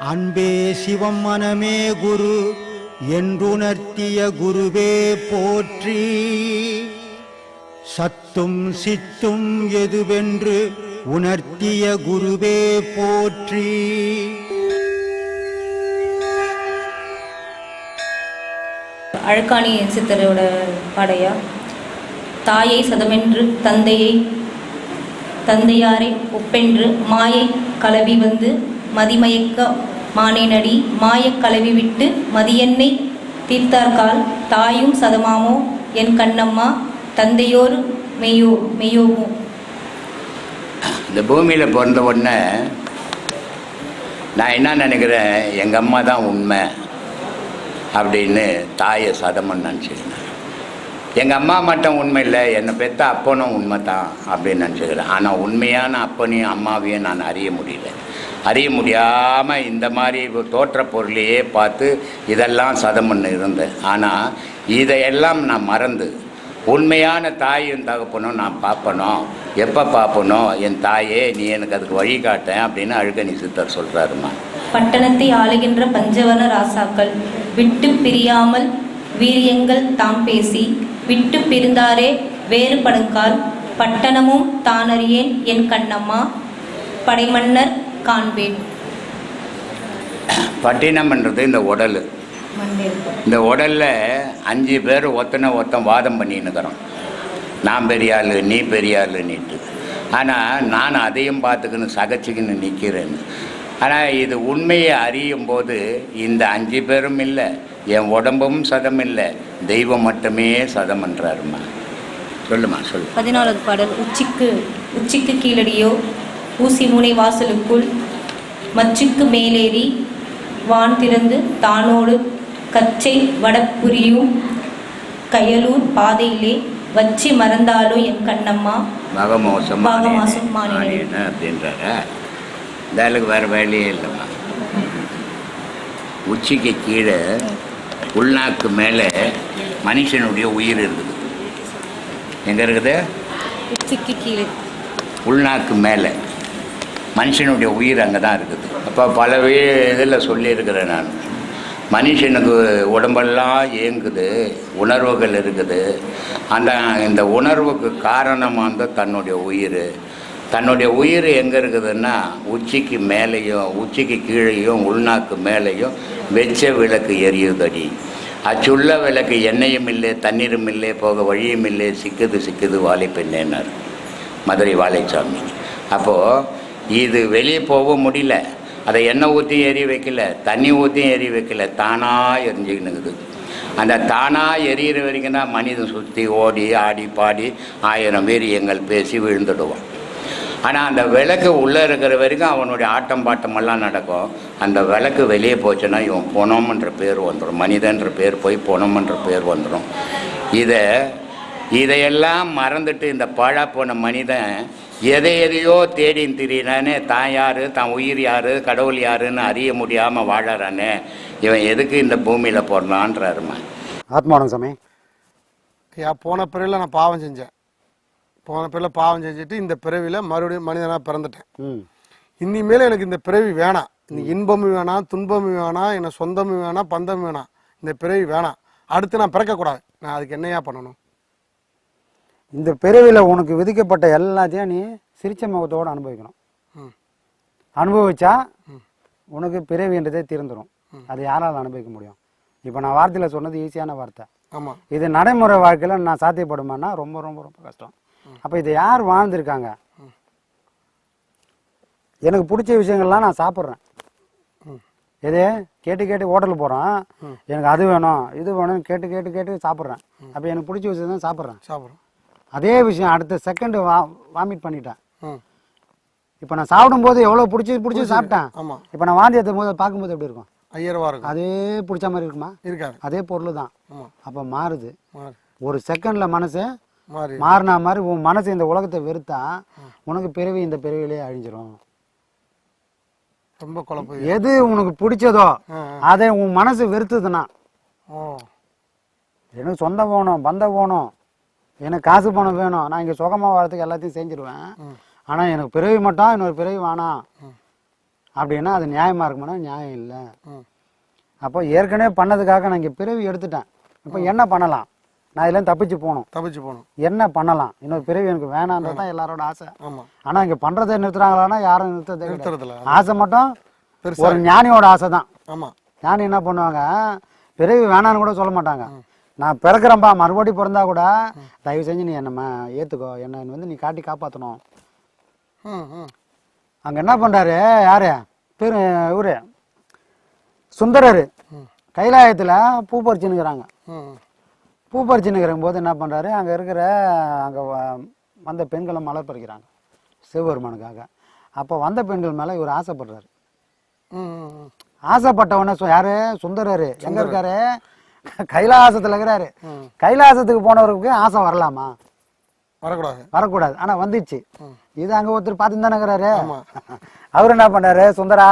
அன்பே சிவம் மனமே குரு என்றுணர்த்திய குருவே போற்றி. சத்தும் சித்தும் எதுவென்று உணர்த்திய குருவே போற்றி. அழகாணி சித்தரோட பாடையா தாயை சதமென்று தந்தையை தந்தையாரை ஒப்பென்று மாயை கலவி வந்து மதிமயக்க மானேனடி மாயக் கலவி விட்டு மதியென்னை தீர்த்தார்கால் தாயும் சதமாமோ என் கண்ணம்மா தந்தையோர் மெய்யோ மெய்யோமோ இந்த பூமியில் பிறந்த உடனே நான் என்ன நினைக்கிறேன்? எங்கள் அம்மா தான் உண்மை அப்படின்னு தாயை சதமன் நினச்சிருந்தேன். எங்கள் அம்மா மட்டும் உண்மை இல்லை என்னை பெற்ற அப்பனும் உண்மை தான் அப்படின்னு நினச்சிக்கிறேன். ஆனால் உண்மையான அப்பனையும் அம்மாவையும் நான் அறிய முடியல. அறிய முடியாமல் இந்த மாதிரி தோற்ற பொருளையே பார்த்து இதெல்லாம் சதமன் இருந்தேன். ஆனால் இதையெல்லாம் நான் மறந்து உண்மையான தாயும் தகப்பனும் நான் பார்ப்பணும் எப்போ பார்ப்பனும் என் தாயே நீ எனக்கு அதுக்கு வழிகாட்டேன் அப்படின்னு அழுகணி சித்தர் சொல்கிறாருமா பட்டணத்தை ஆளுகின்ற பஞ்சவன ராசாக்கள் விட்டு பிரியாமல் வீரியங்கள் தாம் பேசி விட்டு பிரிந்தாரே வேறுபடுங்கால். பட்டணமும் தானறியேன் என் கண்ணம்மா. படைமன்னர் காண்பேன். பட்டினம்ன்றது இந்த உடல். இந்த உடலில் அஞ்சு பேர் ஒத்தனை ஒத்தன் வாதம் பண்ணின்னுக்கிறோம். நான் பெரிய ஆள் நீ பெரிய ஆளுன்னுட்டு ஆனால் நான் அதையும் பார்த்துக்கின்னு சகச்சிக்கின்னு நிற்கிறேன்னு ஆனால் இது உண்மையை அறியும் போது இந்த அஞ்சு பேரும் இல்லை என் உடம்பும் சதம் இல்லை தெய்வம் மட்டுமே சதம்ன்றாருமா சொல்லுமா சொல்லு. பதினாலாவது பாடல் உச்சிக்கு உச்சிக்கு கீழடியோ ஊசி முனை வாசலுக்குள் மச்சுக்கு மேலேறி வான் திறந்து தானோடு கச்சை வடப்புரியும் கயலூர் பாதையிலே வச்சி மறந்தாலோ என் கண்ணம்மா. மகமோசம் மகமோசம். மானின. அப்படின்றார? இந்த வேறு வேலையே இல்லைம்மா. உச்சிக்கு கீழே உள்நாக்கு மேலே மனுஷனுடைய உயிர் இருக்குது. எங்கே இருக்குது? உள்நாக்கு மேலே. மனுஷனுடைய உயிர் அங்கே தான் இருக்குது. அப்போ பல வே இதில் சொல்லியிருக்கிறேன் நான். மனுஷனுக்கு உடம்பெல்லாம் இயங்குது உணர்வுகள் இருக்குது. அந்த இந்த உணர்வுக்கு காரணமாக வந்து தன்னுடைய உயிர். தன்னுடைய உயிர் எங்கே இருக்குதுன்னா உச்சிக்கு மேலேயும் உச்சிக்கு கீழேயும் உள்நாக்கு மேலேயும் வெச்ச விளக்கு எரியுதடி. அச்சுள்ள விளக்கு எண்ணெயும் இல்லை தண்ணீரும் இல்லை போக வழியும் இல்லை சிக்குது சிக்குது வாழைப்பெண்ணேன்னார் மதுரை வாழைச்சாமி. அப்போது இது வெளியே போக முடியல. அதை எண்ணெய் ஊற்றி எரிய வைக்கல தண்ணி ஊற்றியும் எரிய வைக்கல தானாக எரிஞ்சுக்கினுக்குது அந்த தானாக எரியிற வரைக்கும் தான் மனிதன் சுற்றி ஓடி ஆடி பாடி ஆயிரம் வீரியங்கள் பேசி விழுந்துடுவான். ஆனால் அந்த விளக்கு உள்ளே இருக்கிற வரைக்கும் அவனுடைய ஆட்டம் பாட்டமெல்லாம் நடக்கும். அந்த விளக்கு வெளியே போச்சுன்னா இவன் பொணம்ன்ற பேர் வந்துடும் மனிதன்ற பேர் போய் பொணம்ன்ற பேர் வந்துடும் இதை இதையெல்லாம் மறந்துட்டு இந்த பாழா போன மனிதன் எதை எதையோ தேடின்னு திரியிறானே. தான் யார்? தான் உயிர் யார்? கடவுள் யாருன்னு அறிய முடியாமல் வாழறானே. இவன் எதுக்கு இந்த பூமியில் பிறந்தான்றாருமா ஆத்மானம் சாமி. ஐயா போன பிறவியில் நான் பாவம் செஞ்சேன். போன பிறவியில் பாவம் செஞ்சுட்டு இந்த பிறவியில் மறுபடியும் மனிதனாக பிறந்துட்டேன். ம். இனிமேல் எனக்கு இந்த பிறவி வேணாம் இந்த இன்பமும் வேணாம் துன்பமும் வேணாம் எனக்கு சொந்தமும் வேணாம் பந்தமும் வேணாம் இந்த பிறவி வேணாம் அடுத்து நான் பிறக்கக்கூடாது. நான் அதுக்கு என்னையா பண்ணணும்? இந்த பிறவியில் உனக்கு விதிக்கப்பட்ட எல்லாத்தையும் நீ சிரிச்ச முகத்தோடு அனுபவிக்கணும். ம். அனுபவிச்சா உனக்கு பிறவின்றதே தீர்ந்துடும் அது யாரால் அனுபவிக்க முடியும்? இப்போ நான் வார்த்தையில் சொன்னது ஈஸியான வார்த்தை. ஆமாம் இது நடைமுறை வாழ்க்கையில் நான் சாத்தியப்படுமானா ரொம்ப ரொம்ப ரொம்ப கஷ்டம். அப்போ இதை யார் வாழ்ந்திருக்காங்க? எனக்கு பிடிச்ச விஷயங்கள்லாம் நான் சாப்பிட்றேன். எது? கேட்டு கேட்டு ஹோட்டலுக்கு போகிறோம் எனக்கு அது வேணும் இது வேணும் கேட்டு கேட்டு கேட்டு சாப்பிட்றேன். அப்போ எனக்கு பிடிச்ச விஷயம் தான் சாப்பிட்றேன். சாப்பிட்றோம். அதே விஷயம் அடுத்த செகண்ட் வா வாமிட் பண்ணிட்டேன். இப்போ நான் சாப்பிடும்போது எவ்வளோ பிடிச்சி பிடிச்சி சாப்பிட்டேன். ஆமாம் இப்போ நான் வாந்தி எடுத்தும் போது பார்க்கும்போது எப்படி இருக்கும்? ஐயரவா இருக்கும். அதே பிடிச்ச மாதிரி இருக்குமா? இருக்காது. அதே பொருள் தான். அப்போ மாறுது. மாறி ஒரு செகண்ட்ல மனசு மாறினா மாதிரி உன் மனசு இந்த உலகத்தை வெறுத்தா உனக்கு பிறவி இந்த பிறவிலே அழிஞ்சிரும். ரொம்ப குழப்பம். எது உனக்கு பிடிச்சதோ அதை உன் மனசு வெறுத்துதுன்னா எனக்கு சொந்தம் வேணும் பந்தம் வேணும் எனக்கு காசு பணம் வேணும். நான் இங்கே சுகமாக வரதுக்கு எல்லாத்தையும் செஞ்சிருவேன். ஆனால் எனக்கு பிறவி மட்டும் இன்னொரு பிறவி வேணாம். அப்படின்னா அது நியாயமாக இருக்குமானா நியாயம் இல்லை. அப்போ ஏற்கனவே பண்ணதுக்காக நான் இங்கே பிறவி எடுத்துட்டேன். இப்போ என்ன பண்ணலாம்? நான் இதுலேருந்து தப்பிச்சு போகணும். தப்பிச்சு போகணும். என்ன பண்ணலாம்? இன்னொரு பிறவி எனக்கு வேணான்றது தான் எல்லாரோட ஆசை. ஆமாம் ஆனால் இங்கே பண்ணுறதை நிறுத்துறாங்களான்னா யாரும் நிறுத்ததே கிடையாது. நிறுத்துறதுல ஆசை மட்டும் ஒரு ஞானியோட ஆசை தான். ஆமாம் ஞானி என்ன பண்ணுவாங்க? பிறவி வேணான்னு கூட சொல்ல மாட்டாங்க. நான் பிறக்கிறேன்பா மறுபடியும் பிறந்தா கூட தயவு செஞ்சு நீ என்னம்மா ஏற்றுக்கோ என்ன வந்து நீ காட்டி காப்பாற்றணும் ம் ம். அங்கே என்ன பண்ணுறாரு யாரு? பேர் இவரு. சுந்தரர். கைலாயத்தில் பூ பறிச்சுன்னுக்குறாங்க. பூ பறிச்சுன்னுக்கிற போது என்ன பண்ணுறாரு அங்கே இருக்கிற அங்கே வந்த பெண்களை மலர் பறிக்கிறாங்க. சிவபெருமானுக்காக. அப்போ வந்த பெண்கள் மேலே இவர் ஆசைப்படுறாரு. ஆசைப்பட்டவன யாரு? சுந்தரரு. எங்க இருக்காரு? கைலாசத்துல இருக்கிறாரு. கைலாசத்துக்கு போனவருக்கு ஆசை வரலாமா? வரக்கூடாது. வரக்கூடாது. ஆனா வந்துச்சு. இது அங்க ஒருத்தர் பார்த்து தானே இருக்கிறாரு. அவர் என்ன பண்ணாரு சுந்தரா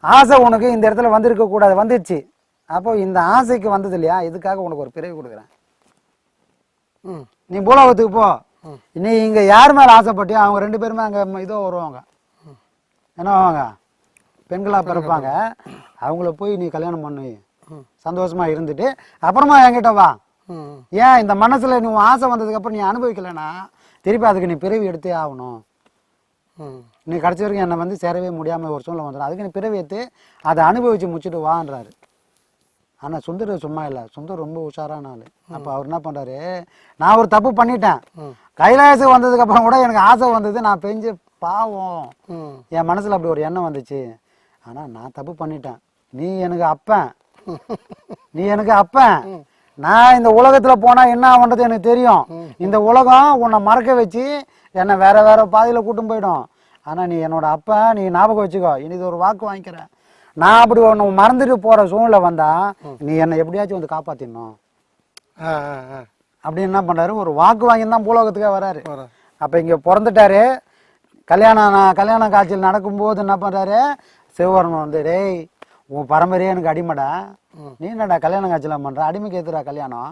ஆசை உனக்கு இந்த இடத்துல வந்திருக்க கூடாது வந்துச்சு. அப்போ இந்த ஆசைக்கு வந்தது இல்லையா? இதுக்காக உனக்கு ஒரு பிறவி கொடுக்குறேன். ம். நீ பூலோகத்துக்கு போ. நீ இங்க யார் மேல ஆசைப்பட்டியோ அவங்க ரெண்டு பேருமே அங்க இதோ வருவாங்க. என்ன ஆவாங்க பெண்களா பிறப்பாங்க. அவங்கள போய் நீ கல்யாணம் பண்ணு. சந்தோஷமா இருந்துட்டு அப்புறமா என்கிட்ட வா. ஏன் இந்த மனசுல நீ ஆசை வந்ததுக்கு அப்புறம் நீ அனுபவிக்கலைன்னா திருப்பி அதுக்கு நீ பிறவி எடுத்தே ஆகணும். நீ கடைசி வரைக்கும் என்னை வந்து சேரவே முடியாம ஒரு சூழ்நிலை வந்துடும். அதுக்கு நீ பிறவி எடுத்து அதை அனுபவிச்சு முடிச்சுட்டு வான்றாரு. ஆனா சுந்தர் சும்மா இல்லை. சுந்தர் ரொம்ப உஷாரான ஆளு அப்ப அவர் என்ன பண்றாரு? நான் ஒரு தப்பு பண்ணிட்டேன். கைலாசம் வந்ததுக்கு அப்புறம் கூட எனக்கு ஆசை வந்தது. நான் பெஞ்சு பாவம். என் மனசுல அப்படி ஒரு எண்ணம் வந்துச்சு. ஆனா நான் தப்பு பண்ணிட்டேன். நீ எனக்கு அப்பன். நீ எனக்கு அப்பன். நான் இந்த உலகத்துல போனா என்ன ஆகுன்றது எனக்கு தெரியும். இந்த உலகம் உன்னை மறக்க வச்சு என்னை வேற வேற பாதையில கூட்டும் போயிடும். ஆனா நீ என்னோட அப்பன். நீ ஞாபகம் வச்சுக்கோ. இனி இது ஒரு வாக்கு வாங்கிக்கிறேன். நான் அப்படி ஒன்று மறந்துட்டு போற சூழ்நிலை வந்தா நீ என்னை எப்படியாச்சும் வந்து காப்பாத்திடணும். அப்படின்னு என்ன பண்றாரு? ஒரு வாக்கு வாங்கி தான் பூலோகத்துக்கே வராரு. அப்ப இங்க பிறந்துட்டாரு. கல்யாணம் கல்யாண காட்சியில் நடக்கும்போது என்ன பண்றாரு? சிவவர்மன் வந்து டேய் உன் பரம்பரையே எனக்கு அடிமைடா. நீ என்னடா கல்யாண காட்சியில் பண்ற? அடிமைக்கு ஏத்துறா கல்யாணம்?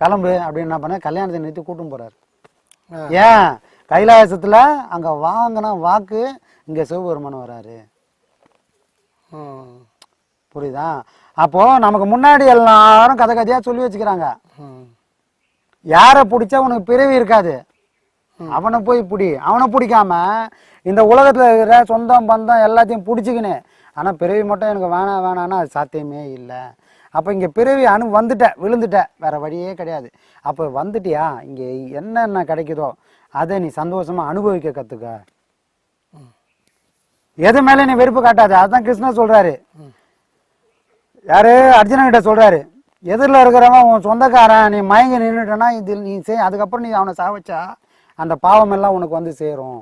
கிளம்பு. அப்படின்னு என்ன பண்ண கல்யாணத்தை நிறுத்தி கூட்டும் போறாரு. ஏன்? கைலாசத்துல அங்க வாங்கின வாக்கு இங்க சிவபெருமன் வராரு. புரியுதா? அப்போ நமக்கு முன்னாடி எல்லாரும் கதை கதையா சொல்லி வச்சுக்கிறாங்க. ம். யாரை பிடிச்சா உனக்கு பிறவி இருக்காது. அவனை போய் பிடி. அவனை பிடிக்காம இந்த உலகத்துல இருக்கிற சொந்தம் பந்தம் எல்லாத்தையும் பிடிச்சிக்கினு ஆனா பிறவி மட்டும் எனக்கு வேணாம் வேணாம்னா அது சாத்தியமே இல்லை. அப்போ இங்க பிறவி அனு வந்துட்ட விழுந்துட்ட. வேற வழியே கிடையாது. அப்போ வந்துட்டியா? இங்க என்னென்ன கிடைக்குதோ அதை நீ சந்தோஷமா அனுபவிக்க கத்துக்க. எது மேல நீ வெறுப்பு காட்டாத? அதுதான் கிருஷ்ணர் சொல்றாரு. யாரு? அர்ஜுனன் கிட்ட சொல்றாரு. எதிரில் இருக்கிறவன் உன் சொந்தக்காரன் நீ மயங்கி நின்றுட்டனா இதில் நீ செய் அதுக்கப்புறம் நீ அவனை சாவச்சா அந்த பாவம் எல்லாம் உனக்கு வந்து சேரும்.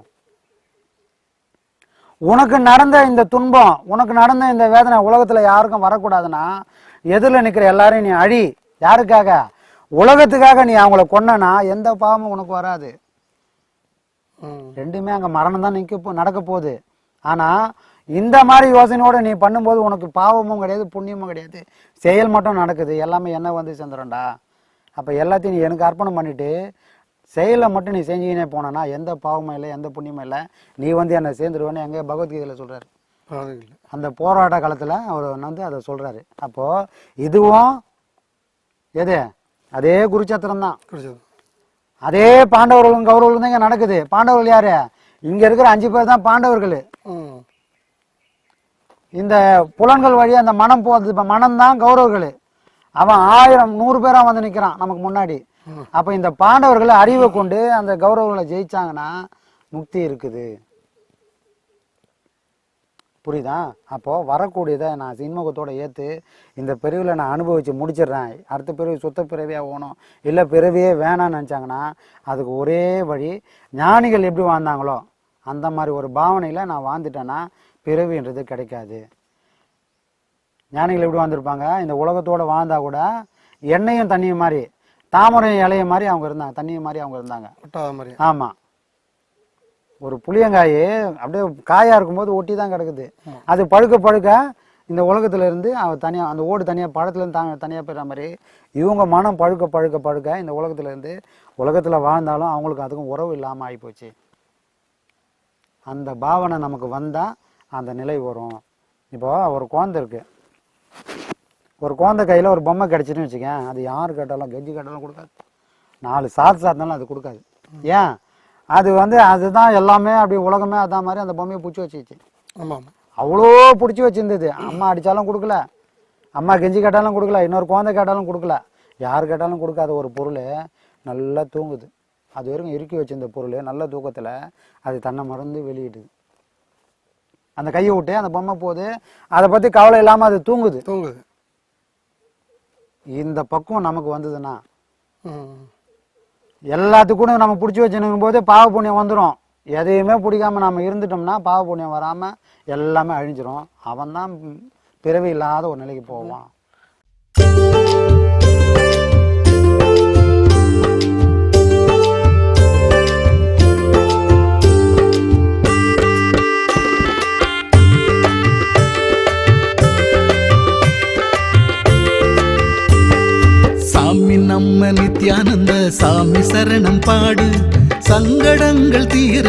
உனக்கு நடந்த இந்த துன்பம் உனக்கு நடந்த இந்த வேதனை உலகத்துல யாருக்கும் வரக்கூடாதுன்னா எதிரில் நிக்கிற எல்லாரையும் நீ அழி. யாருக்காக? உலகத்துக்காக நீ அவங்கள கொன்னனா எந்த பாவமும் உனக்கு வராது. ரெண்டுமே அங்க மரணம் தான் நிக்க போ நடக்க போகுது. ஆனா இந்த மாதிரி யோசனையோட நீ பண்ணும்போது உனக்கு பாவமும் கிடையாது புண்ணியமும் கிடையாது. செயல் மட்டும் நடக்குது எல்லாமே என்ன வந்து சேர்ந்துடும்டா அப்ப எல்லாத்தையும் நீ எனக்கு அர்ப்பணம் பண்ணிட்டு செயலை மட்டும் நீ செஞ்சுக்கினே போனனா எந்த பாவமும் இல்லை எந்த புண்ணியமும் இல்லை. நீ வந்து என்னை சேர்ந்துருவேன்னு எங்க பகவத்கீதையில இல்லை அந்த போராட்ட காலத்துல அவர் வந்து அதை சொல்றாரு. அப்போ இதுவும் எது? அதே குருச்சத்திரம் தான். அதே பாண்டவர்களும் கௌரவர்களும் தான் இங்க நடக்குது. பாண்டவர்கள் யாரு? இங்க இருக்கிற அஞ்சு பேர் தான் பாண்டவர்கள். இந்த புலன்கள் வழியா அந்த மனம் போகுது இப்ப மனம் தான் கௌரவர்கள். அவன் ஆயிரம் நூறு பேரா வந்து நிக்கிறான் நமக்கு முன்னாடி. அப்ப இந்த பாண்டவர்களை அறிவை கொண்டு அந்த கௌரவர்களை ஜெயிச்சாங்கன்னா முக்தி இருக்குது. புரியுதா? அப்போ வரக்கூடியதை நான் சின்முகத்தோட ஏத்து இந்த பிறவில நான் அனுபவிச்சு முடிச்சிடுறேன். அடுத்த பிறவி சுத்த பிறவியா போகணும். இல்ல பிறவியே வேணாம்னு நினைச்சாங்கன்னா அதுக்கு ஒரே வழி ஞானிகள் எப்படி வாழ்ந்தாங்களோ அந்த மாதிரி ஒரு பாவனையில நான் வாழ்ந்துட்டேன்னா பிறவின்றது கிடைக்காது. ஞானிகள் எப்படி வாழ்ந்திருப்பாங்க? இந்த உலகத்தோட வாழ்ந்தா கூட எண்ணெயும் தண்ணியும் மாதிரி தாமரை இலைய மாதிரி அவங்க இருந்தாங்க. தண்ணியும் மாதிரி அவங்க இருந்தாங்க. ஒட்டாத மாதிரி. ஆமா. ஒரு புளியங்காய் அப்படியே காயா இருக்கும்போது ஒட்டி தான் கிடக்குது அது பழுக்க பழுக்க இந்த உலகத்துல இருந்து அவ தனியாக அந்த ஓடு தனியாக பழத்துலேருந்து தான் தனியாக போயிடுற மாதிரி இவங்க மனம் பழுக்க பழுக்க பழுக்க இந்த உலகத்துல இருந்து உலகத்தில் வாழ்ந்தாலும் அவங்களுக்கு அதுக்கும் உறவு இல்லாமல் ஆகிப்போச்சு அந்த பாவனை நமக்கு வந்தால் அந்த நிலை வரும். இப்போ ஒரு குழந்தை இருக்கு. ஒரு குழந்தை கையில் ஒரு பொம்மை கிடச்சின்னு வச்சுக்கேன். அது யார் கேட்டாலும் கெஞ்சி கேட்டாலும் கொடுக்காது. நாலு சாத்து சாத்தினாலும் அது கொடுக்காது. ஏன்? அது வந்து அதுதான் எல்லாமே அப்படி உலகமே அதான் மாதிரி அந்த பொம்மையை பிடிச்சி வச்சுச்சு ஆமாம். அவ்வளோ பிடிச்சி வச்சிருந்தது. அம்மா அடித்தாலும் கொடுக்கல. அம்மா கெஞ்சி கேட்டாலும் கொடுக்கல. இன்னொரு குழந்தை கேட்டாலும் கொடுக்கல. யார் கேட்டாலும் கொடுக்காத ஒரு பொருள் நல்லா தூங்குது. அது வரைக்கும் இறுக்கி வச்சிருந்த பொருள் நல்ல தூக்கத்தில் அது தன்னை மறந்து வெளியிடுது அந்த கையை விட்டு அந்த பொம்மை போகுது அதை பற்றி கவலை இல்லாமல் அது தூங்குது. தூங்குது. இந்த பக்குவம் நமக்கு வந்ததுன்னா எல்லாத்துக்கும் நம்ம பிடிச்சி வச்சுனுக்கும் போது பாவ புண்ணியம் வந்துடும் எதையுமே பிடிக்காம நம்ம இருந்துட்டோம்னா பாவ புண்ணியம் வராமல் எல்லாமே அழிஞ்சிரும். அவன் தான் பிறவி இல்லாத ஒரு நிலைக்கு போவான்.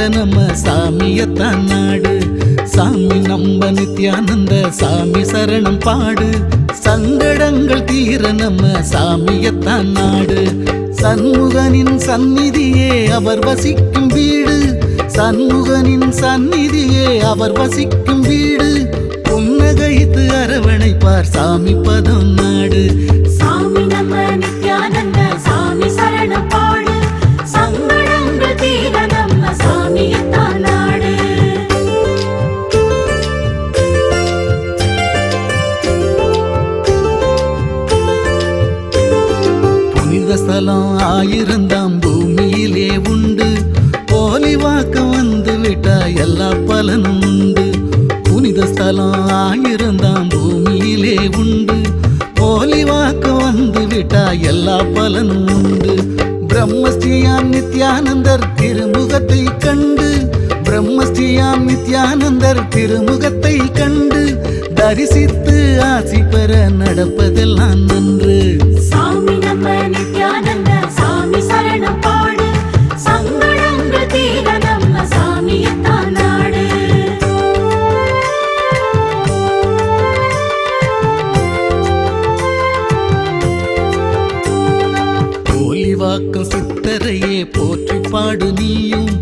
நம்ம சாமியத்தான் நாடு சாமி நம்ம நித்யானந்த சாமி சரணம் பாடு. சங்கடங்கள் தீர நம்ம சாமியத்தான் நாடு சண்முகனின் சந்நிதியே அவர் வசிக்கும் வீடு. சண்முகனின் சந்நிதியே அவர் வசிக்கும் வீடு. புன்னகைத்து அரவணைப்பார் சாமி பதம் நாடு. சாமி நம்ம எல்லா பலனும் உண்டு. பிரம்மஸ்ரீயாம் நித்யானந்தர் திருமுகத்தை கண்டு. பிரம்மஸ்ரீயாம் நித்யானந்தர் திருமுகத்தை கண்டு. தரிசித்து ஆசி பெற நடப்பதெல்லாம் நன்று. சித்தரையே போற்றி பாடு நீயும்.